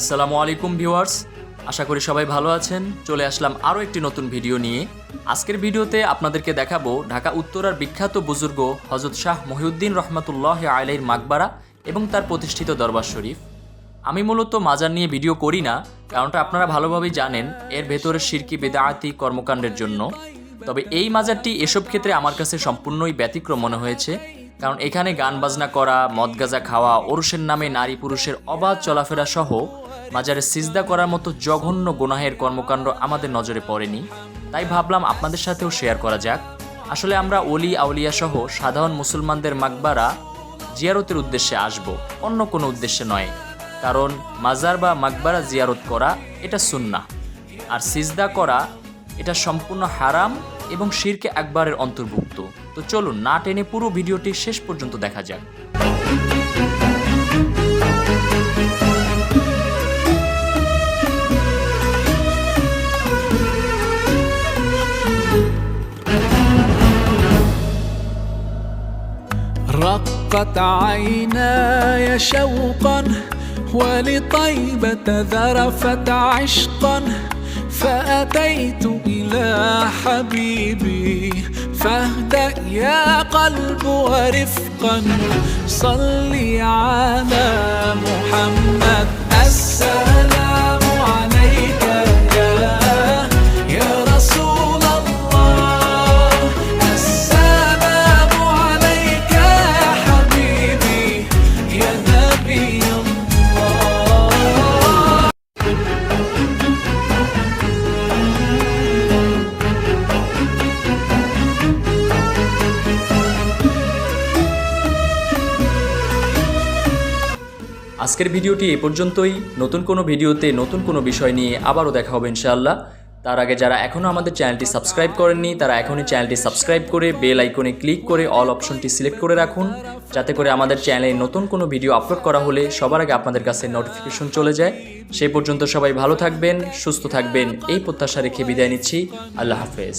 আসসালামু আলাইকুম ভিউয়ার্স। আশা করি সবাই ভালো আছেন। চলে আসলাম আরও একটি নতুন ভিডিও নিয়ে। আজকের ভিডিওতে আপনাদেরকে দেখাবো ঢাকা উত্তরার বিখ্যাত বুজুর্গ হজরত শাহ মহিউদ্দিন রহমতুল্লাহ আলাইর মাকবারা এবং তার প্রতিষ্ঠিত দরবার শরীফ। আমি মূলত মাজার নিয়ে ভিডিও করি না, কারণটা আপনারা ভালোভাবেই জানেন, এর ভেতরে শিরকি বেদায়াতি, কর্মকাণ্ডের জন্য। তবে এই মাজারটি এসব ক্ষেত্রে আমার কাছে সম্পূর্ণই ব্যতিক্রম মনে হয়েছে। কারণ এখানে গান বাজনা করা, মদ গাজা খাওয়া, ওরসের নামে নারী পুরুষের অবাধ চলাফেরা সহ মাজারে সিজদা করার মতো জঘন্য গোনাহের কর্মকাণ্ড আমাদের নজরে পড়েনি। তাই ভাবলাম আপনাদের সাথেও শেয়ার করা যাক। আসলে আমরা অলি আউলিয়া সহ সাধারণ মুসলমানদের মাকবারা জিয়ারতের উদ্দেশ্যে আসব, অন্য কোনো উদ্দেশ্যে নয়। কারণ মাজার বা মাকবারা জিয়ারত করা এটা সুন্না আর সিজদা করা এটা সম্পূর্ণ হারাম এবং শিরকে একবারের অন্তর্ভুক্ত তো চলুন না টেনে পুরো ভিডিওটি শেষ পর্যন্ত দেখা যাক رقت عيناي شوقا ولطيبة ذرفت عشقا فأتيت إلى حبيبي فاهدأ يا قلب ورفقا صلي على محمد. আজকের ভিডিওটি এ পর্যন্তই। নতুন কোনো ভিডিওতে নতুন কোনো বিষয় নিয়ে আবারও দেখা হবে ইনশাআল্লাহ। তার আগে যারা এখনও আমাদের চ্যানেলটি সাবস্ক্রাইব করেননি, তারা এখনই চ্যানেলটি সাবস্ক্রাইব করে বেল আইকনে ক্লিক করে অল অপশনটি সিলেক্ট করে রাখুন। যাতে করে আমাদের চ্যানেলে নতুন কোনো ভিডিও আপলোড করা হলে সবার আগে আপনাদের কাছে নোটিফিকেশন চলে যায়। সেই পর্যন্ত সবাই ভালো থাকবেন, সুস্থ থাকবেন, এই প্রত্যাশা রেখে বিদায় নিচ্ছি। আল্লাহ হাফেজ।